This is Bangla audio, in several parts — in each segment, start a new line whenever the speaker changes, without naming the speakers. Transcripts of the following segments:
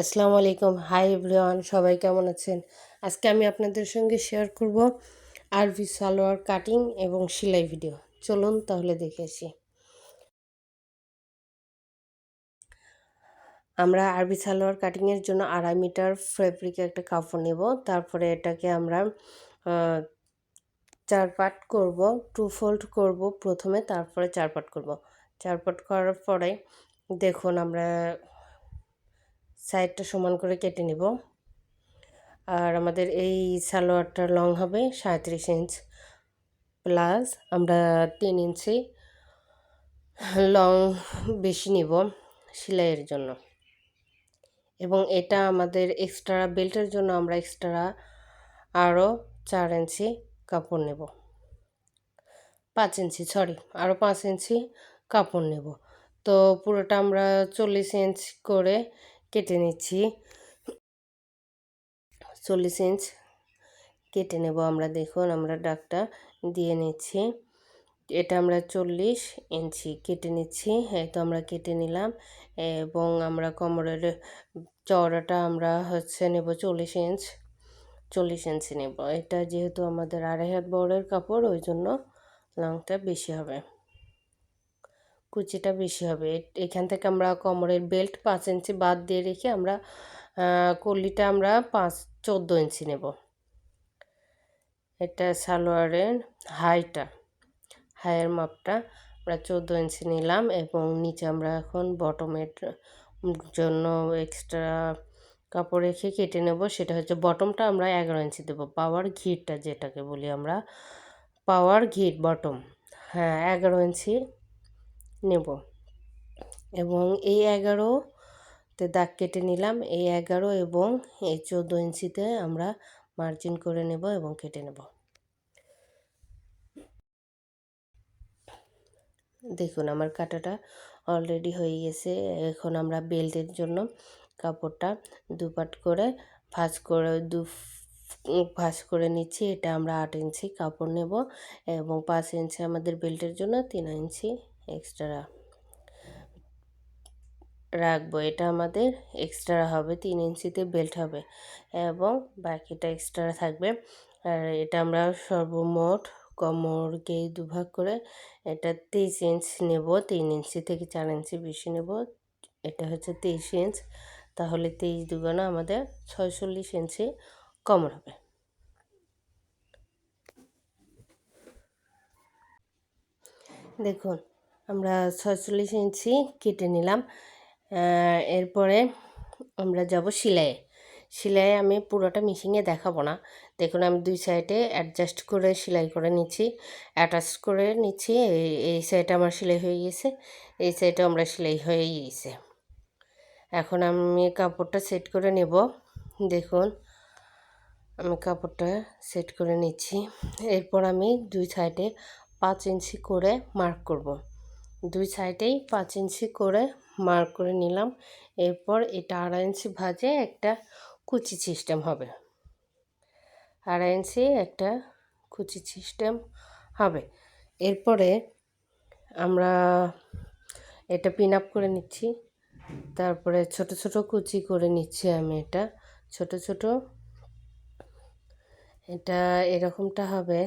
আসসালামু আলাইকুম। হাই এভরিওয়ান, সবাই কেমন আছেন? আজকে আমি আপনাদের সঙ্গে শেয়ার করব আরভি সালোয়ার কাটিং এবং সেলাই ভিডিও। চলুন তাহলে দেখে আসি। আমরা আরবি সালোয়ার কাটিংয়ের জন্য আড়াই মিটার ফেব্রিকে একটা কাপড় নেব। তারপরে এটাকে আমরা চার পাট করব টু ফোল্ড করব প্রথমে, তারপরে চার পাট করব। চার পাট করার পরে দেখুন আমরা সাইডটা সমান করে কেটে নেব। আর আমাদের এই সালোয়ারটা লং হবে সাঁত্রিশ ইঞ্চ প্লাস আমরা তিন ইঞ্চি লং বেশি নিব সেলাইয়ের জন্য। এবং এটা আমাদের এক্সট্রা বেল্টের জন্য আমরা এক্সট্রা আরও চার ইঞ্চি কাপড় নেব। পাঁচ ইঞ্চি সরি আরও পাঁচ ইঞ্চি কাপড় নেব। তো পুরোটা আমরা চল্লিশ ইঞ্চ করে কেটে নিচ্ছি। চল্লিশ ইঞ্চ কেটে নেব আমরা, দেখুন আমরা ডাকটা দিয়ে নিচ্ছি। এটা আমরা চল্লিশ ইঞ্চি কেটে নিচ্ছি, এই তো আমরা কেটে নিলাম। এবং আমরা কোমরের চওড়াটা আমরা হচ্ছে নেব চল্লিশ ইঞ্চ চল্লিশ ইঞ্চি নেব। এটা যেহেতু আমাদের আড়াই হাত বড়ের কাপড়, ওই জন্য লংটা বেশি হবে। কুচিটা বেশি হবে। এখান থেকে আমরা কোমরের বেল্ট পাঁচ ইঞ্চি বাদ দিয়ে রেখে আমরা কল্লিটা আমরা পাঁচ, চোদ্দ ইঞ্চি নেব। এটা সালোয়ারের হাইটা হাইয়ের মাপটা আমরা চোদ্দ ইঞ্চি নিলাম এবং নিচে আমরা এখন বটমের জন্য এক্সট্রা কাপড় রেখে কেটে নেব। সেটা হচ্ছে বটমটা আমরা এগারো ইঞ্চি দেবো। পাওয়ার ঘিটটা যেটাকে বলি আমরা পাওয়ার ঘিট বটম হ্যাঁ এগারো ইঞ্চি নেব। এবং এই এগারোতে দাগ কেটে নিলাম। এই এগারো এবং এই চোদ্দ ইঞ্চিতে আমরা মার্জিন করে নেব এবং কেটে নেব। দেখুন, আমার কাটাটা অলরেডি হয়ে গেছে। এখন আমরা বেল্টের জন্য কাপড়টা দুপাট করে ভাঁজ করে, দু ভাঁজ করে নিচ্ছি। এটা আমরা আট ইঞ্চি কাপড় নেব এবং পাঁচ ইঞ্চি আমাদের বেল্টের জন্য তিন ইঞ্চি এক্সট্রা রাখব। এটা আমাদের এক্সট্রা হবে, তিন ইঞ্চিতে বেল্ট হবে এবং বাকিটা এক্সট্রা থাকবে। আর এটা আমরা সর্বমোট কমরকে দুভাগ করে এটা তেইশ ইঞ্চ নেব, তিন ইঞ্চি থেকে চার ইঞ্চি বেশি নেব, এটা হচ্ছে তেইশ ইঞ্চ তাহলে তেইশ দুগুণা আমাদের ছয়চল্লিশ ইঞ্চি কমর হবে। দেখুন আমরা ছয়চল্লিশ ইঞ্চি কেটে নিলাম। এরপরে আমরা যাব সেলাইয়ে। সেলাই আমি পুরোটা মিশিংয়ে দেখাবো না। দেখুন, আমি দুই সাইডে অ্যাডজাস্ট করে সেলাই করে নিচ্ছি। অ্যাটাচ করে নিচ্ছি। এই সাইডে আমার সেলাই হয়ে গেছে। এই সাইডে আমরা সেলাই হয়ে গিয়েছে এখন আমি কাপড়টা সেট করে নেব। দেখুন, আমি কাপড়টা সেট করে নিচ্ছি। এরপর আমি দুই সাইডে পাঁচ ইঞ্চি করে মার্ক করব। দুই সাইডেই পাঁচ ইঞ্চি করে মার্ক করে নিলাম। এরপর এটা আড়াই ইঞ্চি ভাজে একটা কুচি সিস্টেম হবে। আড়াই ইঞ্চি একটা কুচি সিস্টেম হবে। এরপরে আমরা এটা পিন আপ করে নিচ্ছি। তারপরে ছোট ছোট কুচি করে নিচ্ছি আমি এটা। ছোট ছোট এটা এরকমটা হবে।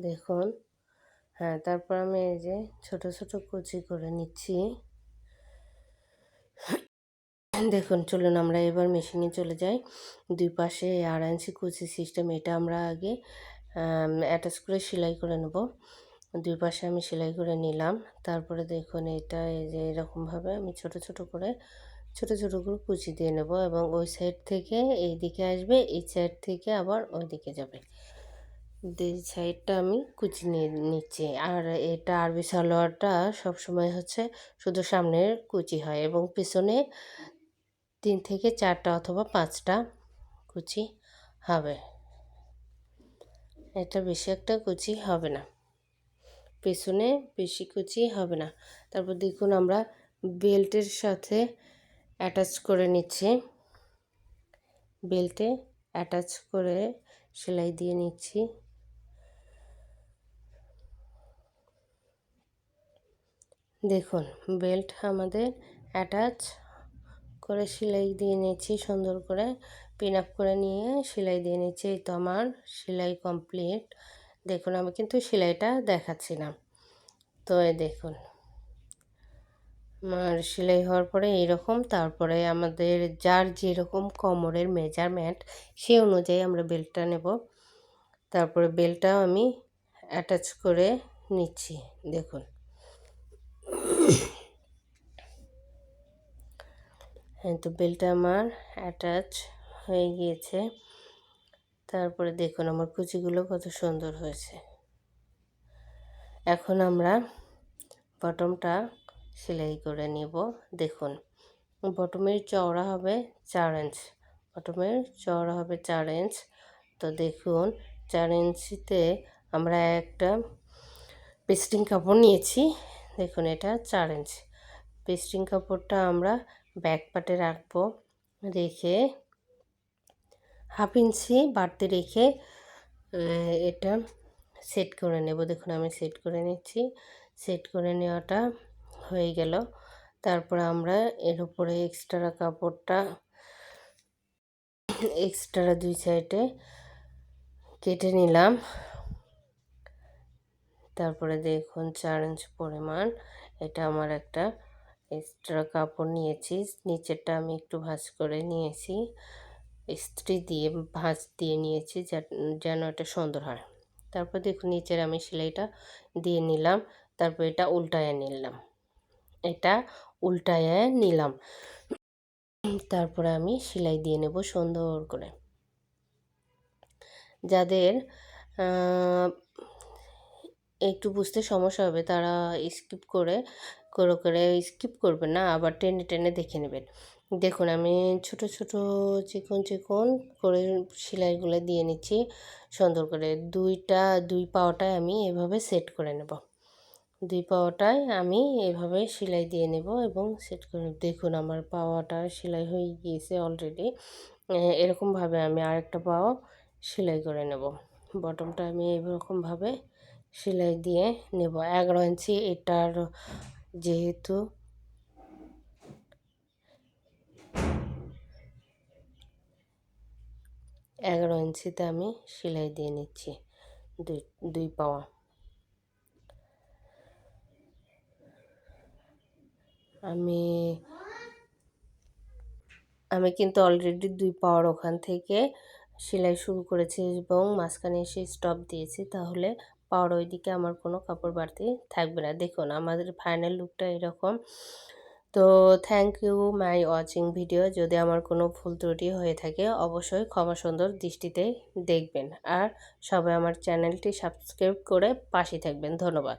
দেখুন। হ্যাঁ তারপর আমি এই যে ছোট ছোট কুচি করে নিচ্ছি। দেখুন, চলুন আমরা এবার মেশিনে চলে যাই। দুই পাশে আড়াই ইঞ্চি কুচি সিস্টেম, এটা আমরা আগে অ্যাটাচ করে সেলাই করে নেব। দুই পাশে আমি সেলাই করে নিলাম। তারপরে দেখুন, এটা এই যে এরকমভাবে আমি ছোট ছোট করে, ছোট ছোট করে কুচি দিয়ে নেব এবং ওই সাইড থেকে এই দিকে আসবে, এই সাইড থেকে আবার ওই দিকে যাবে। সাইডটা আমি কুচি নিয়ে নিচ্ছি। আর এটা আরবি সালোয়ারটা সবসময় হচ্ছে শুধু সামনের কুচি হয় এবং পিছনে তিন থেকে চারটা অথবা পাঁচটা কুচি হবে। এটা বেশি একটা কুচি হবে না। পেছনে বেশি কুচি হবে না। তারপর দেখুন আমরা বেল্টের সাথে অ্যাটাচ করে নিচ্ছি। বেল্টে অ্যাটাচ করে সেলাই দিয়ে নিচ্ছি। দেখুন, বেল্ট আমাদের অ্যাটাচ করে সেলাই দিয়ে নিয়েছি, সুন্দর করে পিন আপ করে নিয়ে সেলাই দিয়ে এই তো আমার সেলাই কমপ্লিট দেখুন, আমি কিন্তু সেলাইটা দেখাচ্ছি না তো দেখুন, আমার সেলাই হওয়ার পরে এইরকম, তারপরে আমাদের যার যেরকম কোমরের মেজারমেন্ট সেই অনুযায়ী আমরা বেল্টটা নেব। তারপরে বেল্টটাও আমি অ্যাটাচ করে নিচ্ছি, দেখুন। হ্যাঁ তো বেলটা আমার অ্যাটাচ হয়ে গিয়েছে। তারপরে দেখুন আমার কুচিগুলো কত সুন্দর হয়েছে। এখন আমরা বটমটা সেলাই করে নিব। দেখুন বটমের চওড়া হবে চার ইঞ্চ বটমের চওড়া হবে চার ইঞ্চ তো দেখুন, চার ইঞ্চিতে আমরা একটা পেস্টিং কাপড় নিয়েছি। দেখুন এটা চার ইঞ্চ পেস্টিং কাপড়টা আমরা ব্যাক পাটে রাখব, রেখে হাফ ইঞ্চি বাড়তে রেখে এটা সেট করে নেব। দেখুন আমি সেট করে নিচ্ছি। সেট করে নেওয়াটা হয়ে গেল। তারপরে আমরা এর উপরে এক্সট্রা কাপড়টা এক্সট্রা দুই সাইডে কেটে নিলাম। তারপরে দেখুন চার ইঞ্চ পরিমাণ। এটা আমার একটা এক্সট্রা কাপড় নিয়েছি। নিচেরটা আমি একটু ভাঁজ করে নিয়েছি। ইস্ত্রি দিয়ে ভাঁজ দিয়ে নিয়েছি যেন এটা সুন্দর হয়। তারপর দেখুন নিচের আমি সেলাইটা দিয়ে নিলাম। তারপর এটা উল্টায় নিলাম। এটা উল্টায় নিলাম। তারপরে আমি সেলাই দিয়ে নেব সুন্দর করে। যাদের একটু বুঝতে সমস্যা হবে, তারা স্কিপ করে করে করে স্কিপ করবেন না, আবার টেনে টেনে দেখে নেবেন। দেখুন, আমি ছোট ছোট চিকন চিকন করে সেলাইগুলো দিয়ে নিচ্ছি। সুন্দর করে দুইটা, দুই পাওয়াটায় আমি এভাবে সেট করে নেব। দুই পাওয়াটায় আমি এভাবে সেলাই দিয়ে নেব এবং সেট করে দেখুন, আমার পাওয়াটা সেলাই হয়ে গিয়েছে অলরেডি এরকমভাবে আমি আরেকটা পাওয়া সেলাই করে নেব। বটমটা আমি এরকমভাবে সেলাই দিয়ে নেব। এগারো ইঞ্চি এটার যেহেতু এগারো ইঞ্চিতে আমি সেলাই দিয়ে নিচ্ছি দুই দুই পাওয়া। আমি আমি কিন্তু অলরেডি দুই পাওয়ার ওখান থেকে সেলাই শুরু করেছি এবং মাঝখানে এসে স্টপ দিয়েছি। তাহলে পাওয়ার ওই দিকে আমার কোনো কাপড় বাড়তি থাকবে না। দেখুন, আমাদের ফাইনাল লুকটা এরকম। তো thank you my watching video যদি আমার কোনো ভুল ত্রুটি হয়ে থাকে, অবশ্যই ক্ষমা সুন্দর দৃষ্টিতে দেখবেন। আর সবাই আমার চ্যানেলটি সাবস্ক্রাইব করে পাশে থাকবেন। ধন্যবাদ।